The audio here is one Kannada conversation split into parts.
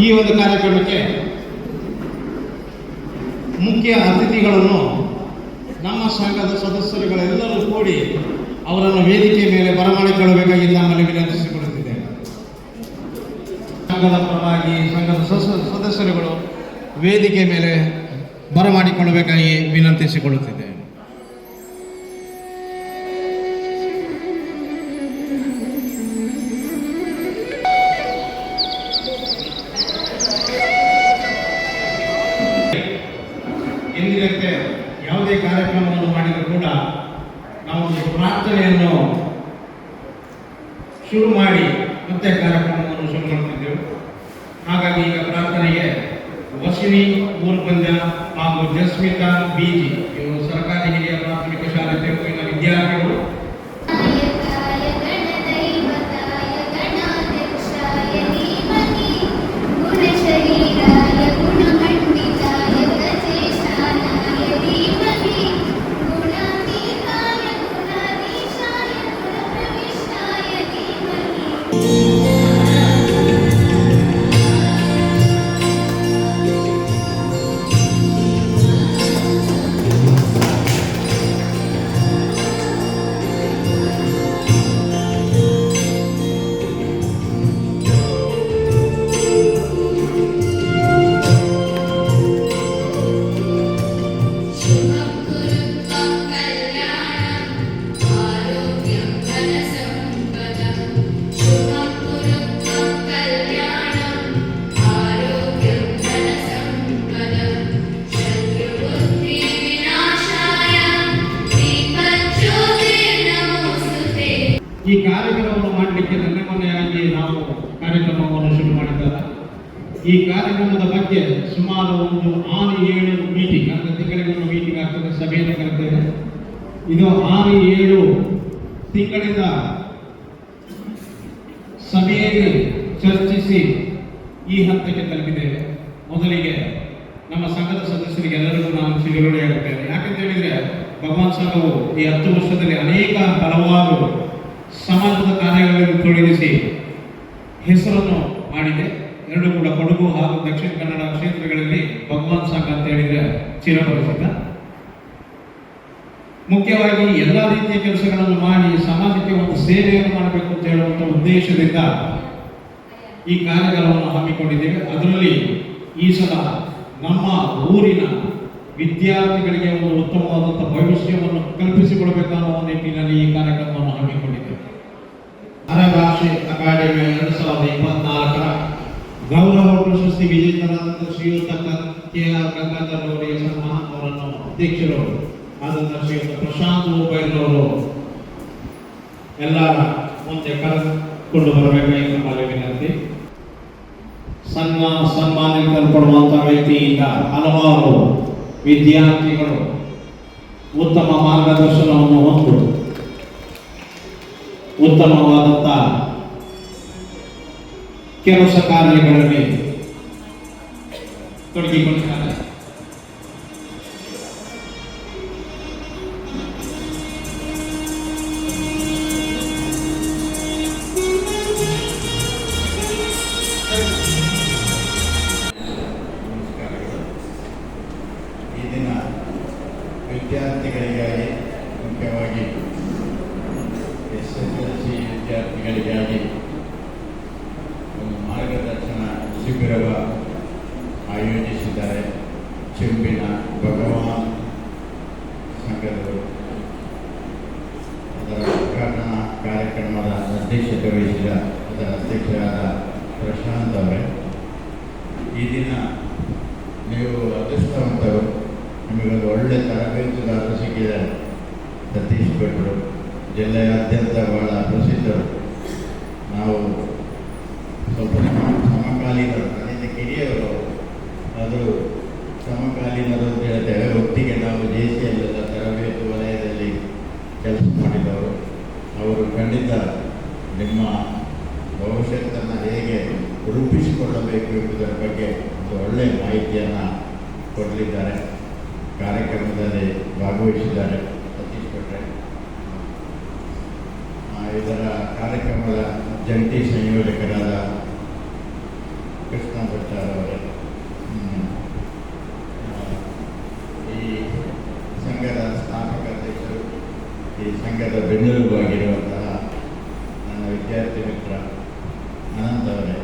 ಈ ಒಂದು ಕಾರ್ಯಕ್ರಮಕ್ಕೆ ಮುಖ್ಯ ಅತಿಥಿಗಳನ್ನು ನಮ್ಮ ಸಂಘದ ಸದಸ್ಯರುಗಳೆಲ್ಲರೂ ಕೂಡಿ ಅವರನ್ನು ವೇದಿಕೆ ಮೇಲೆ ಬರಮಾಡಿಕೊಳ್ಳಬೇಕಾಗಿ ನಮ್ಮಲ್ಲಿ ವಿನಂತಿಸಿಕೊಳ್ಳುತ್ತಿದ್ದೇನೆ. ಸಂಘದ ಪರವಾಗಿ ಸಂಘದ ಸದಸ್ಯ- ಸದಸ್ಯರುಗಳು ವೇದಿಕೆ ಮೇಲೆ ಬರಮಾಡಿಕೊಳ್ಳಬೇಕಾಗಿ ವಿನಂತಿಸಿಕೊಳ್ಳುತ್ತಿದ್ದೇನೆ. ಊರ್ಪಂಜ ಹಾಗೂ ಜಸ್ಮಿತಾ ಬಿಜಿ ಇವರು ಸರ್ಕಾರಿ ಈ ಕಾರ್ಯಕ್ರಮದ ಬಗ್ಗೆ ಸುಮಾರು ಒಂದು ಆರು ಏಳು ಮೀಟಿಂಗ್ ಅಂದರೆ ತಿಂಗಳಿಗೊಂದು ಮೀಟಿಂಗ್ ಆಗ್ತದೆ ಸಭೆಯನ್ನು ಕರೆತೇವೆ ಇದು. ಆರು ಏಳು ತಿಂಗಳಿಂದ ಸಭೆಯಲ್ಲಿ ಚರ್ಚಿಸಿ ಈ ಹಂತಕ್ಕೆ ತಲುಪಿದ್ದೇವೆ. ಮೊದಲಿಗೆ ನಮ್ಮ ಸಂಘದ ಸದಸ್ಯರಿಗೆ ಎಲ್ಲರಿಗೂ ನಾನು ಸಿಗರುಡೆಯಾಗುತ್ತೇನೆ ಯಾಕಂತ ಹೇಳಿದ್ರೆ, ಭಗವಾನ್ ಸಂಘವು ಈ ಹತ್ತು ವರ್ಷದಲ್ಲಿ ಅನೇಕ ಹಲವಾರು ಸಮಾಜದ ಕಾರ್ಯಗಳನ್ನು ತೊಡಗಿಸಿ ಹೆಸರನ್ನು ಮಾಡಿದೆ ಎರಡು ಕೂಡ ಕೊಡಗು ಹಾಗೂ ದಕ್ಷಿಣ ಕನ್ನಡ ಕ್ಷೇತ್ರಗಳಲ್ಲಿ ಭಗವಾನ್ ಸಂಘ ಅಂತ ಹೇಳಿದ್ರೆ ಚಿರಪರಿಚಿತ. ಮುಖ್ಯವಾಗಿ ಎಲ್ಲ ರೀತಿಯ ಕೆಲಸಗಳನ್ನು ಮಾಡಿ ಸಮಾಜಕ್ಕೆ ಒಂದು ಸೇವೆಯನ್ನು ಮಾಡಬೇಕು ಅಂತ ಹೇಳುವಂಥ ಉದ್ದೇಶದಿಂದ ಈ ಕಾರ್ಯಕ್ರಮವನ್ನು ಹಮ್ಮಿಕೊಂಡಿದ್ದೇವೆ. ಅದರಲ್ಲಿ ಈ ಸಲ ನಮ್ಮ ಊರಿನ ವಿದ್ಯಾರ್ಥಿಗಳಿಗೆ ಒಂದು ಉತ್ತಮವಾದಂಥ ಭವಿಷ್ಯವನ್ನು ಕಲ್ಪಿಸಿಕೊಡಬೇಕನ್ನೋ ನಿಟ್ಟಿನಲ್ಲಿ ಈ ಕಾರ್ಯಕ್ರಮವನ್ನು ಹಮ್ಮಿಕೊಂಡಿದ್ದೇವೆ. ಅರಭಾಷೆ ಅಕಾಡೆಮಿ ಎರಡು ಸಾವಿರದ ಇಪ್ಪತ್ನಾಲ್ಕರ ಗೌರವ ಪ್ರಶಸ್ತಿ ವಿಜೇತರಾದಂಥ ಶ್ರೀಯುತ ಕೆ ಆರ್ ಸನ್ಮಾನ ಅವರನ್ನು ಅಧ್ಯಕ್ಷರು ಆದಂಥ ಶ್ರೀಯುತ ಪ್ರಶಾಂತ್ ಮೊಬೈಲ್ನವರು ಎಲ್ಲರ ಮುಂದೆ ಕರೆದುಕೊಂಡು ಬರಬೇಕಾಗಿ ನಮ್ಮಲ್ಲಿ ವಿನಂತಿ ಸನ್ಮಾನ ಸನ್ಮಾನಿಸಲ್ಪಡುವಂಥ ವ್ಯಕ್ತಿಯಿಂದ ಹಲವಾರು ವಿದ್ಯಾರ್ಥಿಗಳು ಉತ್ತಮ ಮಾರ್ಗದರ್ಶನವನ್ನು ಹೊಂದು ಉತ್ತಮವಾದಂಥ ಕೆಲಸ ಕಾರ್ಯಗಳಲ್ಲಿ ತೊಡಗಿಕೊಂಡಿದ್ದಾರೆ. ಶಿಬಿರವ ಆಯೋಜಿಸಿದ್ದಾರೆ ಚೆಂಬಿನ ಭಗವಾನ್ ಸಂಘದವರು. ಅದರ ಉದ್ಘಾಟನಾ ಕಾರ್ಯಕ್ರಮದ ಅಧ್ಯಕ್ಷತೆ ವಹಿಸಿದ ಅದರ ಅಧ್ಯಕ್ಷರಾದ ಪ್ರಶಾಂತ್ ಅವರೇ. ಈ ದಿನ ನೀವು ಅದೃಷ್ಟವಂತರು. ನಿಮಗೊಂದು ಒಳ್ಳೆ ತರಬೇತುದಾರರು ಸಿಕ್ಕಿದ್ದಾರೆ ಸತೀಶ್ ಭಟ್ರು, ಜಿಲ್ಲೆಯಾದ್ಯಂತ ಬಹಳ ಪ್ರಸಿದ್ಧರು. ನಾವು ಸ್ವಲ್ಪ ಸಮಕಾಲೀನರು ನನ್ನಿಂದ ಕಿರಿಯವರು ಅದು ಸಮಕಾಲೀನರು ಅಂತ ಹೇಳ್ತೇವೆ. ಒಟ್ಟಿಗೆ ನಾವು ಜೆ ಸಿ ವಲಯದಲ್ಲಿ ಕೆಲಸ ಮಾಡಿದವರು. ಅವರು ಖಂಡಿತ ನಿಮ್ಮ ಭವಿಷ್ಯತನ್ನು ಹೇಗೆ ರೂಪಿಸಿಕೊಳ್ಳಬೇಕು ಎಂಬುದರ ಬಗ್ಗೆ ಒಂದು ಒಳ್ಳೆಯ ಮಾಹಿತಿಯನ್ನು ಕೊಡಲಿದ್ದಾರೆ. ಕಾರ್ಯಕ್ರಮದಲ್ಲಿ ಭಾಗವಹಿಸಿದ್ದಾರೆ ಸತೀಶ್ ಭಟ್ರೆ. ಆ, ಇದರ ಕಾರ್ಯಕ್ರಮದ ಜಂಟಿ ಸಂಯೋಜಕರಾದ ಕೃಷ್ಣ ಭಟ್ಟಾರ್ ಅವರೇ ಈ ಸಂಘದ ಸ್ಥಾಪಕ ಅಧ್ಯಕ್ಷರು, ಈ ಸಂಘದ ಬೆನ್ನೆಲುಬು ಆಗಿರುವಂತಹ ನನ್ನ ವಿದ್ಯಾರ್ಥಿ ಮಿತ್ರ ಅನಂತ ಅವರೇ.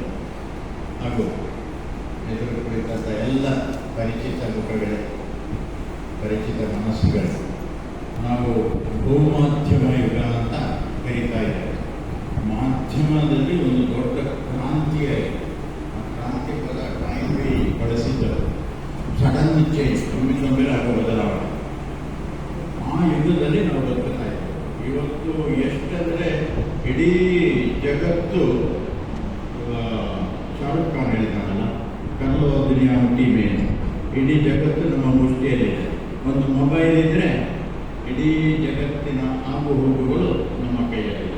ಆ ಯುಗದಲ್ಲಿ ನಾವು ಬದುಕ್ತಾ ಇದ್ದೀವಿ. ಇವತ್ತು ಎಷ್ಟಂದ್ರೆ ಇಡೀ ಜಗತ್ತು ಶಾರುಖ್ ಖಾನ್ ಹೇಳಿದಾನಲ್ಲ ಕನ್ನಡ ದುನಿಯಾ ಟೀಮೇ ಇಡೀ ಜಗತ್ತು ನಮ್ಮ ಮುಷ್ಟಿಯಲ್ಲಿದೆ. ಒಂದು ಮೊಬೈಲ್ ಇದ್ರೆ ಇಡೀ ಜಗತ್ತಿನ ಆಗು ಹೋಗುಗಳು ನಮ್ಮ ಕೈಯಲ್ಲಿದೆ.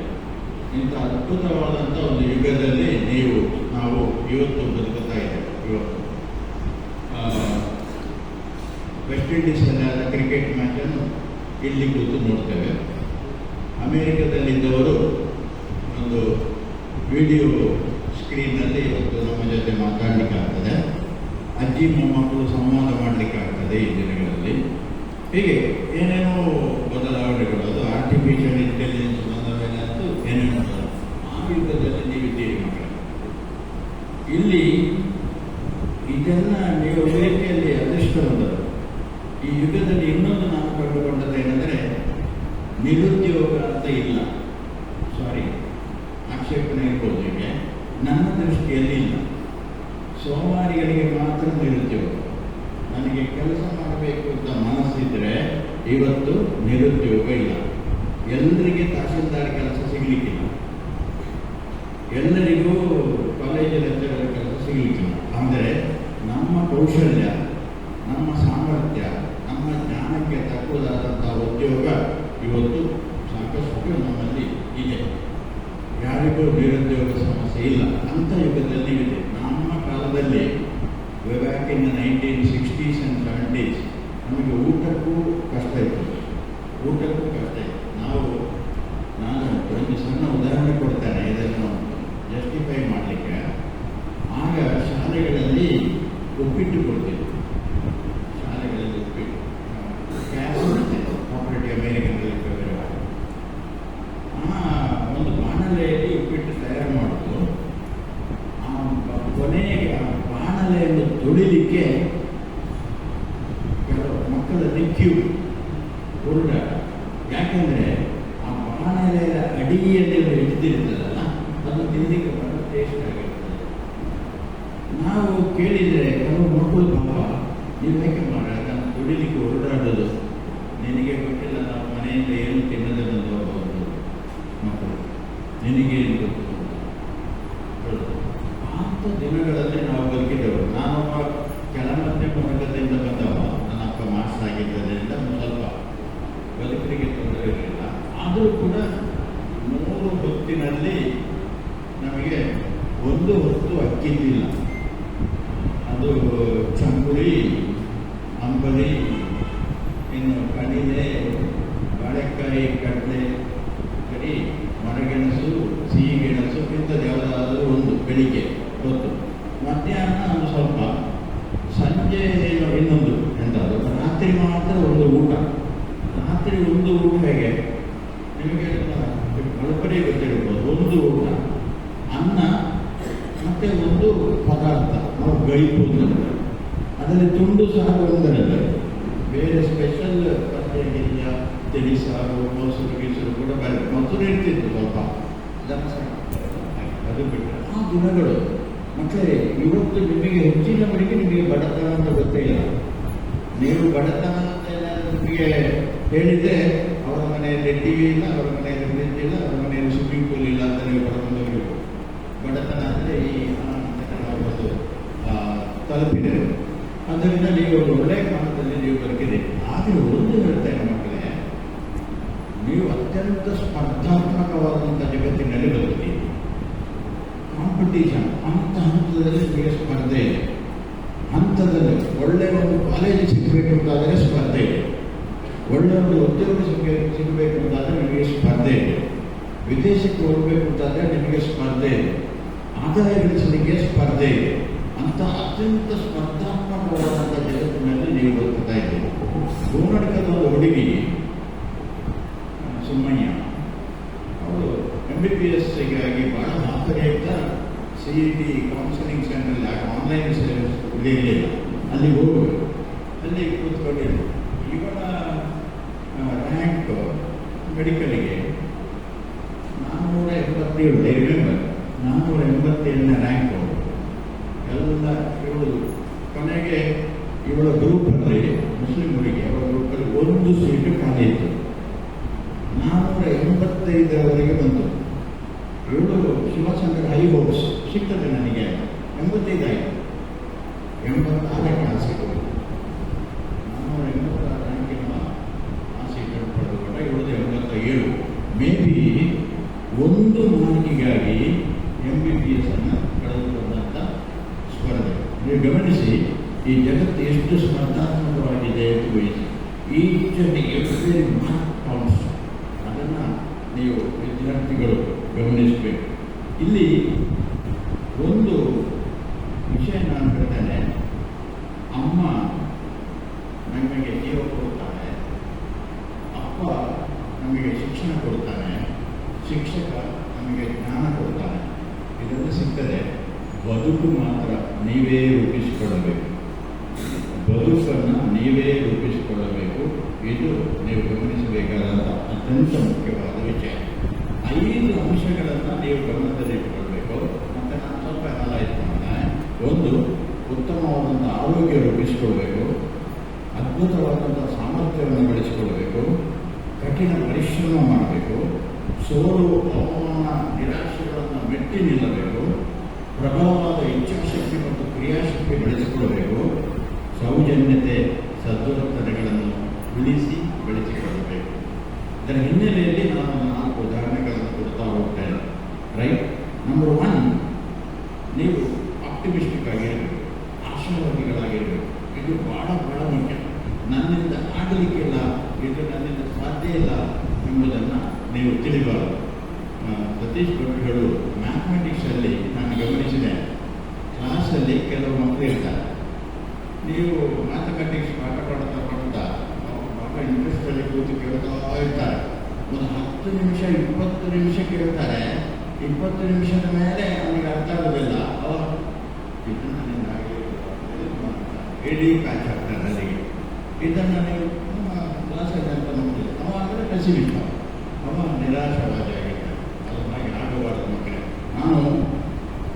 ಇಂಥ ಅದ್ಭುತವಾದಂಥ ಒಂದು ಯುಗದಲ್ಲಿ ನೀವು, ನಾವು ಇವತ್ತು ಬದುಕುತ್ತಾ ಇದ್ದೇವೆ ಇವತ್ತು. ವೆಸ್ಟ್ ಇಂಡೀಸ್ನಲ್ಲಿ ಆದ ಕ್ರಿಕೆಟ್ ಮ್ಯಾಚನ್ನು ಇಲ್ಲಿ ಕೂತು ನೋಡ್ತೇವೆ. ಅಮೇರಿಕದಲ್ಲಿದ್ದವರು ಒಂದು ವಿಡಿಯೋ ಸ್ಕ್ರೀನ್ನಲ್ಲಿ ಇವತ್ತು ನಮ್ಮ ಜೊತೆ ಮಾತಾಡಲಿಕ್ಕೆ ಆಗ್ತದೆ ಅಜ್ಜಿ, ಮೊಮ್ಮಕ್ಕಳು ಸಂವಾದ ಮಾಡಲಿಕ್ಕೆ ಆಗ್ತದೆ ಈ ದಿನಗಳಲ್ಲಿ. ಹೀಗೆ ಏನೇನೋ ಬದಲಾವಣೆಗಳು, ಅದು ಆರ್ಟಿಫಿಷಿಯಲ್ ಇಂಟೆಲಿಜೆನ್ಸ್ ಬಂದ ಮೇಲೆ ಅಂತೂ ಏನೇನೋ. ಆ ಯುಗದಲ್ಲಿ ನೀವಿದ್ದೀರಿ ಮಕ್ಕಳು. ಇಲ್ಲಿ ಇದನ್ನ ನೀವು ಒಂದು ರೀತಿಯಲ್ಲಿ ಅದೃಷ್ಟವಂತರು ಈ ಯುಗದಲ್ಲಿ ಇನ್ನೊಂದು ನಾನು ಕಂಡುಕೊಂಡದ್ದೇನೆಂದರೆ ನಿರುದ್ಯೋಗ ಅಂತ ಇಲ್ಲ ಸಾರಿ ಆಕ್ಷೇಪಣೆ ಇರ್ಬೋದು ಹೀಗೆ ನನ್ನ ದೃಷ್ಟಿಯಲ್ಲಿ ಇಲ್ಲ ಸೋಮಾರಿಗಳಿಗೆ ಮಾತ್ರ ನಿರುದ್ಯೋಗ ನನಗೆ ಕೆಲಸ ಮಾಡಬೇಕು ಅಂತ ಮನಸ್ಸಿದ್ರೆ ಇವತ್ತು ನಿರುದ್ಯೋಗ ಇಲ್ಲ ಎಲ್ಲರಿಗೆ ತಹಶೀಲ್ದಾರ್ ಕೆಲಸ ಸಿಗಲಿಕ್ಕಿಲ್ಲ ಎಲ್ಲರಿಗೂ ಕಾಲೇಜ್ ಲೆಕ್ಚರರ್ ಕೆಲಸ ಸಿಗಲಿಕ್ಕಿಲ್ಲ ಅಂದರೆ ನಮ್ಮ ಕೌಶಲ್ಯ ನಮ್ಮ ಸಾಮರ್ಥ್ಯ ನಮ್ಮ ಜ್ಞಾನಕ್ಕೆ ತಕ್ಕುದಾದಂಥ ಉದ್ಯೋಗ ಇವತ್ತು ಸಾಕಷ್ಟು ನಮ್ಮಲ್ಲಿ ಇದೆ ಯಾರಿಗೂ ನಿರುದ್ಯೋಗ ಸಮಸ್ಯೆ ಇಲ್ಲ. ಅಂಥ ಯುಗದಲ್ಲಿ ಇದೆ. ನಮ್ಮ ಕಾಲದಲ್ಲಿ back in nineteen sixties and seventies ನಮಗೆ ಊಟಕ್ಕೂ ಕಷ್ಟ ಇತ್ತು. ಊಟಕ್ಕೂ ಕಷ್ಟ ಇತ್ತು. ನಾವು ನಾನು ಒಂದು ಸಣ್ಣ ಉದಾಹರಣೆ ಕೊಡ್ತೇನೆ ಇದನ್ನು ಜಸ್ಟಿಫೈ ಮಾಡಲಿಕ್ಕೆ. ಆಗ ಶಾಲೆಗಳಲ್ಲಿ ಉಪ್ಪಿಟ್ಟು ಕೊಡ್ತಿದ್ರು ಶಾಲೆಗಳಲ್ಲಿ ಉಪ್ಪಿಟ್ಟು ಕ್ಯಾಸ್ ಕಾಪರೇಟಿವ್ ಅಮೇರಿಕನ್ ಆ ಒಂದು ಬಾಣಲೆಯಲ್ಲಿ ಉಪ್ಪಿಟ್ಟು ತಯಾರು ಮಾಡೋದು ಆ ಬ- ಕೊನೆಗೆ ಆ ಬಾಣಲೆಯನ್ನು ತುಳಿಲಿಕ್ಕೆ ಕೆಲವು ಮಕ್ಕಳಲ್ಲಿ ಕ್ಯೂ ಹುರುಡ ಯಾಕೆಂದ್ರೆ ಆ ಬಾಣಲೆಯ ಅಡಿಯಲ್ಲಿ ಹಿಡಿದಿರ್ತದಲ್ಲ ಅದು ತಿನ್ನಲಿಕ್ಕೆ ಬಹಳ ಟೇಸ್ಟ್ ಆಗಿರ್ತದೆ ನಾವು ಕೇಳಿದರೆ ಕೆಲವು ನೋಡ್ಬೋದು ಪಾಪ ನೀವು ಯಾಕೆ ಮಾಡ ನಾನು ದುಡಿಲಿಕ್ಕೆ ಹೊರಡಾಡೋದು ನಿನಗೆ ಗೊತ್ತಿಲ್ಲ, ನಾವು ಮನೆಯಿಂದ ಏನು ತಿನ್ನದೆ ಬಂದವರು ಮಕ್ಕಳು. ನಿನಗೆ ಏನು ಗೊತ್ತು ಅಂತ. ಅಂಥ ದಿನಗಳಲ್ಲಿ ನಾವು ಬದುಕಿದ್ದೆವು ನಾನೊಬ್ಬ ಕೆಳಮಧ್ಯಮ ವರ್ಗದಿಂದ ಬಂದವ ನನ್ನ ಅಪ್ಪ ಮಾಸ್ಟರ್ ಆಗಿದ್ದರಿಂದ ಒಂದು ಸ್ವಲ್ಪ ಬದುಕಲಿಕ್ಕೆ ತೊಂದರೆ ಇರಲಿಲ್ಲ ಆದರೂ ಕೂಡ ಮೂರು ಹೊತ್ತಿನಲ್ಲಿ ನಮಗೆ ಒಂದು ಹೊತ್ತು ಅಕ್ಕಿದ್ದಿಲ್ಲ ಅದು ಚಂಬುಳಿ ಅಂಬಲಿ ಇನ್ನು ಕಣಿಲೆ ಬಾಳೆಕಾಯಿ ಕಡಲೆ ಕಡಿ ಮರಗೆಣಸು ಸಿಹಿಗೆಣಸು ಇಂಥದ್ದು ಯಾವುದಾದ್ರೂ ಒಂದು ಬೆಳಿಗ್ಗೆ ಹೊತ್ತು ಮಧ್ಯಾಹ್ನ ಒಂದು ಸ್ವಲ್ಪ ಸಂಜೆ ಇನ್ನೊಂದು ಎಂಥದ್ದು ರಾತ್ರಿ ಮಾತ್ರ ಒಂದು ಊಟ. ರಾತ್ರಿ ಒಂದು ಊಟ ಹೇಗೆ ನಿಮಗೆ ಕಲ್ಪನೆ ಗೊತ್ತಿರ್ಬೋದು ಒಂದು ಊಟ, ಅನ್ನ, ಮತ್ತೆ ಒಂದು ಪದಾರ್ಥ. ನಾವು ಗೈಪು ಅದರಲ್ಲಿ ತುಂಡು ಸಹ ಒಂದರಲ್ಲ ಬೇರೆ ಸ್ಪೆಷಲ್ ಪದ್ಧತಿಯ ತಿಳಿ ಸಾರು, ಮೊಸರು ಗೀಸರು ಕೂಡ ಬೇರೆ ಮೊಸರು ಇರ್ತಿತ್ತು ಸ್ವಲ್ಪ. ಅದು ಬಿಟ್ಟರೆ ಆ ದಿನಗಳು. ಮತ್ತೆ ಇವತ್ತು ನಿಮಗೆ ಮಟ್ಟಿಗೆ ನಿಮಗೆ ಬಡತನ ಅಂತ ಗೊತ್ತಿಲ್ಲ ನೀವು ಬಡತನ ಅಂತ ನಿಮಗೆ ಹೇಳಿದ್ರೆ ಅವರ ಮನೆಯಲ್ಲಿ ಟಿವಿ ಇಲ್ಲ, ಅವರ ಮನೆಯಲ್ಲಿ ಫ್ರಿಜ್ ಇಲ್ಲ, ಅವರ ಮನೆಯಲ್ಲಿ ಸ್ವಿಮ್ಮಿಂಗ್ ಪೂಲ್ ಇಲ್ಲ ಅಂತ ನೀವು ಬಡತನದವರಿಗೆ ಬಡತನ ಅಂದರೆ ಈ ಒಂದು ತಲುಪಿದೆ. ಅದರಿಂದ ನೀವು ಒಂದು ಒಳ್ಳೆಯ ಕಾಲದಲ್ಲಿ ನೀವು ಬದುಕಿದೆ ಆದರೆ ಒಂದು ಹೇಳ್ತೇನೆ ಮಕ್ಕಳೇ, ನೀವು ಅತ್ಯಂತ ಸ್ಪರ್ಧಾತ್ಮಕವಾದಂಥ ಜಗತ್ತಿನಲ್ಲಿ ಬದುಕಿದ್ದೀರಿ ಕಾಂಪಿಟೇಷನ್ ಅಂತ ಹಂತದಲ್ಲಿ ಕ್ರೀಡೆ ಸ್ಪರ್ಧೆ. ಹಂತದಲ್ಲಿ ಒಳ್ಳೆಯ ಒಂದು ಕಾಲೇಜ್ ಸಿಗಬೇಕು ಅಂತಾದರೆ ಸ್ಪರ್ಧೆ. ಒಳ್ಳೆಯ ಒಂದು ಉದ್ಯೋಗ ಸಿಗ ಸಿಗಬೇಕು ಅಂತಾದರೆ ನಿಮಗೆ ಸ್ಪರ್ಧೆ. ಇದೆ ವಿದೇಶಕ್ಕೆ ಹೋಗಬೇಕು ಅಂತಾದರೆ ನಿಮಗೆ ಸ್ಪರ್ಧೆ. ಇದೆ ಆದಾಯ ಗಳಿಸಲಿಕ್ಕೆ ಸ್ಪರ್ಧೆ. ಅಂತ ಅತ್ಯಂತ ಸ್ಪರ್ಧಾತ್ಮಕವಾದಂಥ ಜಗತ್ತಿನಲ್ಲಿ ನೀವು ಬದುಕ್ತಾ ಇದ್ದೀವಿ ಕರ್ನಾಟಕದ ಹುಡುಗಿ ಸಿ ಇ ಟಿ ಕೌನ್ಸಿಲಿಂಗ್ ಸೆಂಟ್ರಲ್ಲಿ ಆನ್ಲೈನ್ ಇರಲಿಲ್ಲ ಅಲ್ಲಿ ಹೋಗಬೇಕು. ಅಲ್ಲಿ ಕೂತ್ಕೊಂಡೆ ಇವನ ರ್ಯಾಂಕ್ ಮೆಡಿಕಲಿಗೆ ನಾನ್ನೂರ ಎಪ್ಪತ್ತೇಳು ರಿಮೆಂಬರ್ ನಾನ್ನೂರ ಎಂಬತ್ತೇಳನೇ ರ್ಯಾಂಕು ಎಲ್ಲ ಇವಳು ಕೊನೆಗೆ ಇವಳ ಗ್ರೂಪಲ್ಲಿ ಮುಸ್ಲಿಂ ಹುಡುಗಿ ಅವರ ಗ್ರೂಪಲ್ಲಿ ಒಂದು ಸೀಟು ಖಾಲಿ ಇತ್ತು. ನಾನ್ನೂರ ಎಂಬತ್ತೈದರವರೆಗೆ ಬಂತು. ಇವಳು ಶಿವಚಂದ್ರ ಹೈ ಹೋಪ್ಸ್ ಸಿಗ್ತದೆ ನನಗೆ ಎಂಬತ್ತೈದಾಯಿತು ಎಂಬತ್ತಾರಕ್ಕೆ ಆಸೆ ನಾನ್ನೂರ ಎಂಬತ್ತಾರು ರ್ಯಾಂಕಿನ ಆ ಸೀಟನ್ನು ಪಡೆದುಕೊಂಡ ಇವಳದು ಎಂಬತ್ತ ಮೇ ಬಿ ಒಂದು ಮಾರ್ಕಿಗಾಗಿ ಎಂ ಬಿ ಬಿ ಎಸ್ ಅನ್ನು ಕಳೆದುಕೊಂಡಂಥ ಸ್ಪರ್ಧೆ ನೀವು ಗಮನಿಸಿ, ಈ ಜಗತ್ತು ಎಷ್ಟು ಸ್ಪರ್ಧಾತ್ಮಕವಾಗಿದೆ ಎಂದು ವಹಿಸಿ ಈಚ್ ಅಂಡ್ ಎವ್ರಿ ಮಾರ್ಕ್ ಅದನ್ನು ನೀವು ವಿದ್ಯಾರ್ಥಿಗಳು ಗಮನಿಸಬೇಕು. ಇಲ್ಲಿ ಒಂದು ವಿಷಯ ನಾನು ಹೇಳ್ತೇನೆ. ಅಮ್ಮ ನಮಗೆ ಜೀವ ಕೊಡ್ತಾರೆ ಅಪ್ಪ ನಮಗೆ ಶಿಕ್ಷಣ ಕೊಡ್ತಾನೆ ಶಿಕ್ಷಕ ನಮಗೆ ಜ್ಞಾನ ಕೊಡ್ತಾನೆ ಇದೆಲ್ಲ ಸಿಗ್ತದೆ, ಬದುಕು ಮಾತ್ರ ನೀವೇ ರೂಪಿಸಿಕೊಳ್ಳಬೇಕು. ಬದುಕನ್ನು ನೀವೇ ರೂಪಿಸಿಕೊಳ್ಳಬೇಕು. ಇದು ನೀವು ಗಮನಿಸಬೇಕಾದಂಥ ಅತ್ಯಂತ ಮುಖ್ಯವಾದ ವಿಷಯ ಐದು ಅಂಶಗಳನ್ನು ನೀವು ಗಮನದಲ್ಲಿಟ್ಟುಕೊಳ್ಬೇಕು ಮತ್ತು ನಾನು ಸ್ವಲ್ಪ ಹೈಲೈಟ್ ಮಾಡ್ತೇನೆ ಒಂದು ಉತ್ತಮವಾದಂಥ ಆರೋಗ್ಯ ರೂಪಿಸಿಕೊಳ್ಬೇಕು ಅದ್ಭುತವಾದಂಥ ಸಾಮರ್ಥ್ಯವನ್ನು ಬೆಳೆಸಿಕೊಳ್ಬೇಕು ಕಠಿಣ ಪರಿಶ್ರಮ ಮಾಡಬೇಕು ಸೋಲು ಅವಮಾನ ನಿರಾಶೆಗಳನ್ನು ಮೆಟ್ಟಿ ನಿಲ್ಲಬೇಕು ಪ್ರಬಲವಾದ ಇಚ್ಛಾಶಕ್ತಿ ಮತ್ತು ಕ್ರಿಯಾಶಕ್ತಿ ಬೆಳೆಸಿಕೊಳ್ಳಬೇಕು ಸೌಜನ್ಯತೆ ಸದ್ವರ್ತನೆಗಳನ್ನು ಉಳಿಸಿ ಬೆಳೆಸಿಕೊಳ್ಳಬೇಕು. ಇದರ ಹಿನ್ನೆಲೆಯಲ್ಲಿ ನಾನು ನಾಲ್ಕು ಉದಾಹರಣೆಗಳನ್ನು ಕೊಡ್ತಾ ಹೋಗ್ತೇನೆ ರೈಟ್ ನಂಬರ್ ಒನ್ ನೀವು ಆಪ್ಟಿಮಿಸ್ಟಿಕ್ ಆಗಿರಬೇಕು ಆಶಾವಾದಿಗಳಾಗಿರಬೇಕು ಇದು ಬಹಳ ಬಹಳ ಮುಖ್ಯ ನನ್ನಿಂದ ಆಗಲಿಕ್ಕಿಲ್ಲ ಇದು ನನ್ನಿಂದ ಸಾಧ್ಯ ಇಲ್ಲ ಎಂಬುದನ್ನು ನೀವು ತಿಳಿಬಾರದು ಆ, ಸತೀಶ್ ಭಟ್ಗಳು ಮ್ಯಾಥಮೆಟಿಕ್ಸಲ್ಲಿ ನಾನು ಗಮನಿಸಿದೆ ಕ್ಲಾಸಲ್ಲಿ ಕೆಲವು ಮಕ್ಕಳು ಇರ್ತಾರೆ ನೀವು ಮ್ಯಾಥಮೆಟಿಕ್ಸ್ ಪಾಠ ಮಾಡ್ತಾ ಮಾಡ್ತಾ ಅವ್ರು ಬಹಳ ಇಂಟ್ರೆಸ್ಟಲ್ಲಿ ಕೂತು ಕೇಳ್ತಾ ಇರ್ತಾರೆ ಒಂದು ಹತ್ತು ನಿಮಿಷ ಇಪ್ಪತ್ತು ನಿಮಿಷ ಕೇಳ್ತಾರೆ ಇಪ್ಪತ್ತು ನಿಮಿಷದ ಮೇಲೆ ಅವನಿಗೆ ಅರ್ಥ ಆಗೋದಿಲ್ಲ ಅವ ಇದು ನನ್ನಿಂದ ಆಗಿಲ್ಲ, ಇದು ಮಾಡ್ತಾ. ಇಡೀ ಪ್ಯಾಚ್ ಆಗ್ತಾನೆ ಅಲ್ಲಿಗೆ ಇದನ್ನು ನೀವು ಕ್ಲಾಸಲ್ಲಿ ಅಂತ ನಮಗೆ ಅವ ಅಂದರೆ ಪೆಸಿಮಿಸ್ಟ್ ಅವ ನಿರಾಶವಾದಿ ನಾನು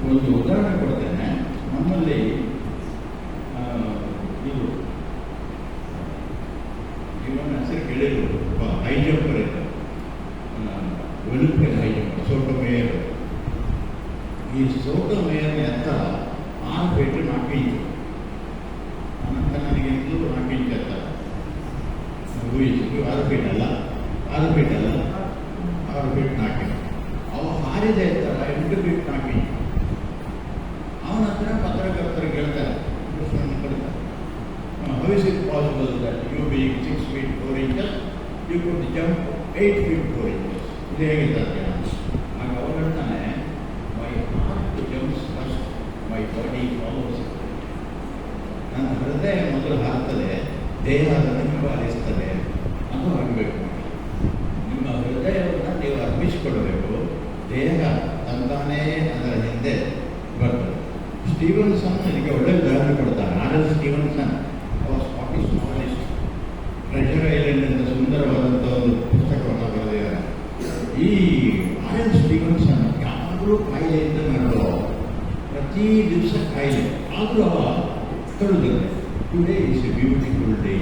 ಒಂದು ಉದಾಹರಣೆ ಕೊಡ್ತೇನೆ ನಮ್ಮಲ್ಲಿ ಆ, ಇದು ಇವನ ಹೆಸರು ಕೇಳಿದ್ರು ಒಬ್ಬ ಹೈ ಜಂಪರ್ ಇದ್ದ Olympic high jumper Sotomayor ಈ ಸೋಟೋ ಮೇಯರ್ನ ಎತ್ತರ ಆರು ಫೀಟ್ ನಾಲ್ಕು ಇಂಚು ಅನಂತ ನನಗಿಂತಲೂ ನಾಲ್ಕು ಇಂಚು ಎತ್ತರ ಊಹಿಸಿ ಆರು ಫೀಟ್ ಅಲ್ಲ ಆರು ಫೀಟ್ ಅಲ್ಲ ಆರು ಫೀಟ್ ನಾಲ್ಕು ಇಂಚು ಅವ ಹಾರಿದ ಎತ್ತರ ಎಂಟು ಫೀಟ್ ನಾಲ್ಕು ಇಂಚು ಅವನ ಹತ್ರ ಪತ್ರಕರ್ತರು ಕೇಳ್ತಾರೆ ಪ್ರಶ್ನೆಯನ್ನು ಕೇಳ್ತಾರೆ how is it possible that you being six feet four inches you could jump eight feet four inches ಇದು ಹೇಗಿದ್ದಾರೆ ಆಗ ಅವ್ರು ಹೇಳ್ತಾನೆ my heart jumps first my body follows ನನ್ನ ಹೃದಯ ಮೊದಲು ಹಾಕ್ತದೆ ದೇಹ ಅದನ್ನು ಹಿಂಬಾಲಿಸ್ತದೆ ಅದು ಆಗಬೇಕು ನಿಮ್ಮ ಹೃದಯವನ್ನು ನೀವು ಅರ್ಪಿಸಿಕೊಡಬೇಕು ದೇಹ ತಂತಾನೇ ಅದರ ಹಿಂದೆ ಬರ್ತದೆ ಸ್ಟೀವನ್ಸನ್ ನನಗೆ ಒಳ್ಳೆ ಉದಾಹರಣೆ ಕೊಡ್ತಾರೆ ಆರ್ ಎಲ್ ಸ್ಟೀವನ್ಸನ್ ಅವ ಸ್ಕಾಟಿಷ್ ನಾವಲಿಸ್ಟ್ ಟ್ರೆಜರ್ ಐಲ್ಯಾಂಡ್ ಅಂತ ಸುಂದರವಾದಂಥ ಒಂದು ಪುಸ್ತಕವನ್ನು ಬರೆದಿದ್ದಾರೆ ಈ ಆರ್ ಎಲ್ ಸ್ಟೀವನ್ಸನ್ ಯಾವಾಗಲೂ ಕಾಯಿಲೆಯಿಂದ ನಡೆದವ ಪ್ರತಿ ದಿವಸ ಕಾಯಿಲೆ ಆದರೂ ಅವ ತೊಳೆದಿದೆ today is a beautiful day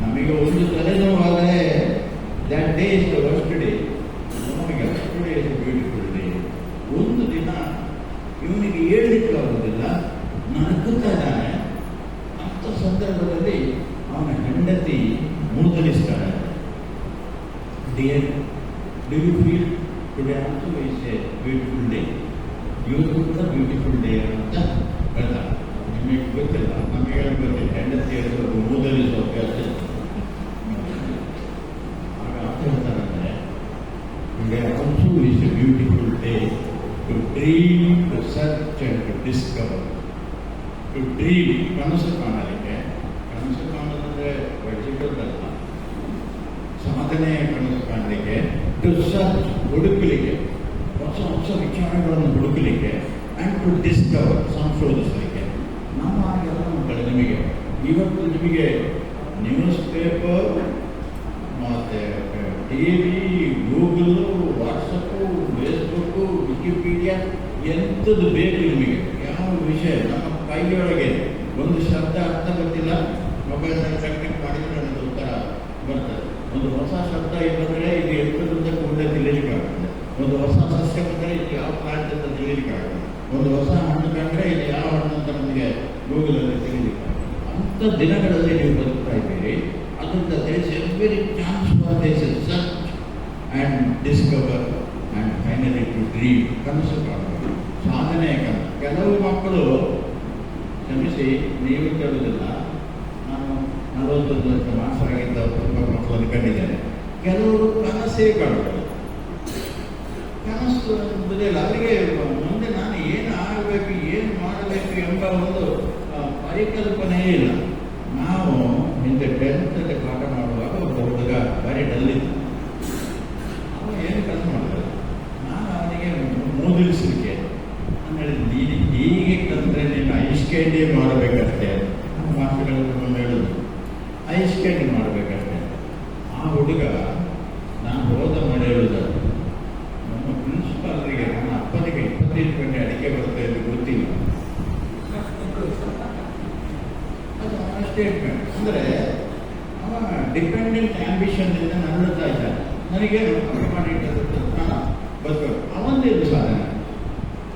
ನಮಗೆ ಒಂದು ತಲೆನೋವಾದರೆ that day is beautiful day ಒಂದು ದಿನ ಆಗುವುದಿಲ್ಲ ಅಂಥ ಸಂದರ್ಭದಲ್ಲಿ ಅವನ ಯು ಇಸ್ ಬ್ಯೂಟಿಫುಲ್ ಡೇ ಇವತ್ತು ಬ್ಯೂಟಿಫುಲ್ ಡೇ ಅಂತ ಹೇಳ್ತಾರೆ ನಿಮಗೆ ಗೊತ್ತಿಲ್ಲ ಹೆಂಡತಿ ಹೇಳಿದ್ರು ಮೂದಲಿಸುವ ಅಭ್ಯಾಸ ಇಲ್ಲ. ಆಗ ಅರ್ಥ ಹೇಳ್ತಾರಂದ್ರೆ today also is a beautiful day to dream to search and to discover to dream ಕನಸು ಕಾಣಲಿಕ್ಕೆ, ಕನಸು ಕಾಣೋದಂದ್ರೆ ವೆಜಿಟಲ್ ಅಲ್ಲ ಸಾಧನೆ ಕನಸು ಕಾಣಲಿಕ್ಕೆ ಟು ಹುಡುಕಲಿಕ್ಕೆ, ಹೊಸ ಹೊಸ ವಿಚಾರಗಳನ್ನು ಹುಡುಕಲಿಕ್ಕೆ ಆ್ಯಂಡ್ ಟು ಡಿಸ್ಕವರ್ ಸಂಶೋಧಿಸಲಿಕ್ಕೆ ನಮ್ಮ ಎಲ್ಲ ಮಕ್ಕಳು ನಿಮಗೆ, ಇವತ್ತು ನಿಮಗೆ ನ್ಯೂಸ್ ಪೇಪರ್ ಮತ್ತು T V Google WhatsApp Facebook Wikipedia ಎಂಥದ್ದು ಬೇಕು ನಿಮಗೆ? ಯಾವ ವಿಷಯ? ನಮ್ಮ ಕೈಯೊಳಗೆ ಒಂದು ಶಬ್ದ ಅರ್ಥ ಗೊತ್ತಿಲ್ಲ ಮೊಬೈಲ್ನಲ್ಲಿ ಕನೆಕ್ಟ್ ಮಾಡಿದರೆ ನನಗೆ ಉತ್ತರ ಬರ್ತದೆ. ಒಂದು ಹೊಸ ಶಬ್ದ ಬಂದರೆ ಇದು ಎತ್ತರದಿಂದ ಕೂಡಲೇ ಕಾಣುತ್ತೆ ಒಂದು ಹೊಸ ಸಸ್ಯ ಬಂದರೆ ಇದು ಯಾವ ಪ್ರಾಂತ್ಯದಿಂದ ಅಂತ ತಿಳಿಲಿಕ್ಕಾಗ್ತದೆ ಒಂದು ಹೊಸ ಹಣ್ಣು ಕಂಡ್ರೆ ಇದು ಯಾವ ಹಣ್ಣು ಅಂತ ನಮಗೆ ಗೂಗಲಲ್ಲಿ ತಿಳಿಲಿಕ್ಕಾಗ್ತದೆ ಅಂಥ ದಿನಗಳಲ್ಲಿ ನೀವು ಬದುಕ್ತಾ ಇದ್ದೀರಿ. ಅದರಿಂದ there is every chance for search and discover and finally to dream ಕನಸು ಕಾಣಬೇಕು ಸಾಧನೆ ಕೆಲವು ಮಕ್ಕಳು, ಕ್ಷಮಿಸಿ, ನೀವು ಕೇಳುವುದಿಲ್ಲ ನಲವತ್ತೊಂದು ಲಕ್ಷ ಮಾಸ ಆಗಿದ್ದ ತುಂಬ ಮಕ್ಕಳನ್ನು ಕಂಡಿದ್ದಾರೆ. ಕೆಲವರು ಕನಸೇ ಕಾಣುವುದು ಕನಸು ಬುದಿಲ್ಲ ಅವರಿಗೆ ಮುಂದೆ ನಾನು ಏನು ಆಗಬೇಕು, ಏನು ಮಾಡಬೇಕು ಎಂಬ ಒಂದು ಪರಿಕಲ್ಪನೆಯೇ ಇಲ್ಲ. ನಾವು ಹಿಂದೆ ಟೆಂತಲ್ಲಿ ಪಾಠ ಮಾಡುವಾಗ ಒಬ್ಬ ಹುಡುಗ ಭಾರಿ ಡಲ್ಲಿದ್ದ ಅವ ಏನು ಕೆಲಸ ಮಾಡ್ತಾರೆ ನಾನು ಅವನಿಗೆ ಮೂದಿಲಿಸಲಿಕ್ಕೆ ನಾನು ಹೇಳಿದ್ದು ನೀನು ಹೀಗೆ ಕಲಿತ್ರೆ ನೀನು ಐಸ್ ಕ್ಯಾಂಡಿ ಮಾಡಬೇಕಷ್ಟೇ ನಮ್ಮ ಮಾತುಗಳಲ್ಲಿ ಬಂದು ಹೇಳುದು ಐಸ್ ಕ್ಯಾಂಡಿ ಮಾಡಬೇಕಷ್ಟೇ ಆ ಹುಡುಗ ನಾನು ಹೋದ ಮಾಡಿ ಹೇಳುದು ನಮ್ಮ ಪ್ರಿನ್ಸಿಪಾಲ್ರಿಗೆ ನನ್ನ ಅಪ್ಪನಿಗೆ ಇಪ್ಪತ್ತೈದು ಗಂಟೆ ಅಡಿಕೆ ಬರುತ್ತೆ ಎಂದು ಗೊತ್ತಿಲ್ಲ ಅದು ಅವನ ಸ್ಟೇಟ್ಮೆಂಟ್ ಅಂದರೆ ಅವ ಡಿಪೆಂಡೆಂಟ್ ಆಂಬಿಷನ್ನಿಂದ ನರಳುತ್ತಾ ಇದ್ದಾನೆ. ನನಗೆ ಅಪ್ಪ ಮಾಡಿಟ್ಟದ್ದು ನಾನು ಬದುಕಬೇಕು ಅವನದೇನು ಸಾಧನೆ.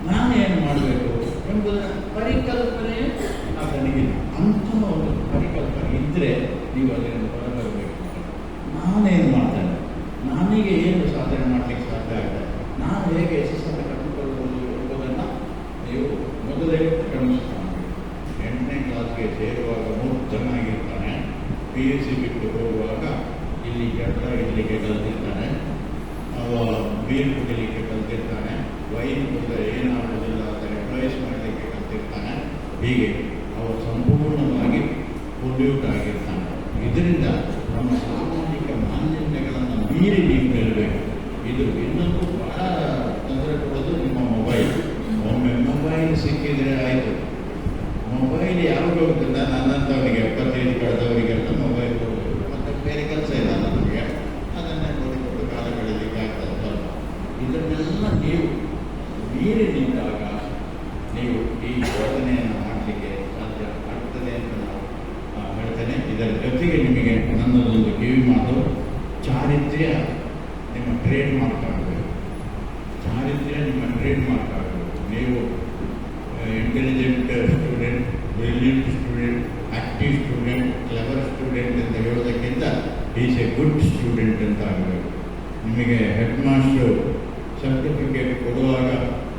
ನಾನು ಏನು ಮಾಡಬೇಕು ಎಂಬುದರ ಪರಿಕಲ್ಪನೆ ಆತನಿಗಿಲ್ಲ ಅಂತಹ ಒಂದು ಪರಿಕಲ್ಪನೆ ಇದ್ದರೆ ನೀವು ಅದರಿಂದ ಹೊರಬರಬೇಕು ನಾನೇನು ಮಾಡ್ತೇನೆ? ನನಗೆ ಏನು ಸಾಧನೆ ಮಾಡಲಿಕ್ಕೆ ಸಾಧ್ಯ ಆಗ್ತದೆ ನಾನು ಹೇಗೆ ಯಶಸ್ಸನ್ನು ಕಂಡುಕೊಳ್ಳಬಹುದು ಎಂಬುದನ್ನು ನೀವು ಮೊದಲೇ ಗಮನಿಸ್ಕೊಳ್ಬೇಕು ಎಂಟನೇ ಕ್ಲಾಸ್ಗೆ ಸೇರುವಾಗ ಮೂರ್ತನಾಗಿರ್ತಾನೆ ಪಿ ಯು ಸಿ ಬಿಟ್ಟು ಹೋಗುವಾಗ ಇಲ್ಲಿ ಕೆಟ್ಟ ಇಡ್ಲಿಕ್ಕೆ ಕಲ್ತಿರ್ತಾನೆ ಅವ ಬೀರ್ ಕುಡಿಲಿಕ್ಕೆ ಕಲ್ತಿರ್ತಾನೆ ವೈನ್ ಕುಡಿದ್ರೆ ಏನಾಗುವುದಿಲ್ಲ ಅಂತ ರಿಪ್ಲೈಸ್ ಮಾಡಲಿಕ್ಕೆ ಕಲ್ತಿರ್ತಾನೆ ಹೀಗೆ ಅವ ಸಂಪೂರ್ಣವಾಗಿ ಪೊಲ್ಯೂಟ್ ಆಗಿರ್ತಾನೆ ಇದರಿಂದ ನಮ್ಮ ಸಾಮಾಜಿಕ ಮಾನ್ಯತೆಗಳನ್ನು ಮೀರಿ ನೀವು ಹೇಳಬೇಕು ಇದು ಇನ್ನೊಂದು ಬಹಳ ತೊಂದರೆ ಕೊಡೋದು ನಿಮ್ಮ ಮೊಬೈಲ್ ಒಮ್ಮೆ ಮೊಬೈಲ್ ಸಿಕ್ಕಿದ್ರೆ ಆಯಿತು ಮೊಬೈಲ್ ಯಾವಾಗ ಹೋಗ್ತದ ನನ್ನಂಥವರಿಗೆ ಎಪ್ಪತ್ತೈದು ಕಳೆದವರಿಗೆಲ್ಲ ಮೊಬೈಲ್ ಕೊಡಬೇಕು ಮತ್ತು ಬೇರೆ ಕೆಲಸ ಇಲ್ಲ ನಮಗೆ ಅದನ್ನೇ ನೋಡಿಕೊಂಡು ಕಾಲ ಕಳೀಲಿಕ್ಕೆ ಆಗ್ತದೆ ಇದನ್ನೆಲ್ಲ ನೀವು ಮೀರಿ ನೀವು ಈ ಬೋಧನೆಯನ್ನು ಮಾಡಲಿಕ್ಕೆ ಸಾಧ್ಯ ಆಗ್ತದೆ ಅಂತ ನಾವು ಆ, ಹೇಳ್ತೇನೆ ಇದರ ಜೊತೆಗೆ ನಿಮಗೆ ನನ್ನದೊಂದು ಕಿವಿ ಮಾತು ಚಾರಿತ್ರ್ಯ ನಿಮ್ಮ ಟ್ರೇಡ್ ಮಾರ್ಕ್ ಆಗಬೇಕು ಚಾರಿತ್ರ್ಯ ನಿಮ್ಮ ಟ್ರೇಡ್ ಮಾರ್ಕ್ ಆಗಬೇಕು ನೀವು intelligent student brilliant student active student clever student ಅಂತ ಹೇಳೋದಕ್ಕಿಂತ ಈಸ್ ಎ ಗುಡ್ ಸ್ಟೂಡೆಂಟ್ ಅಂತ ಆಗಬೇಕು ನಿಮಗೆ ಹೆಡ್ ಮಾಸ್ಟ್ರು ಸರ್ಟಿಫಿಕೇಟ್ ಕೊಡುವಾಗ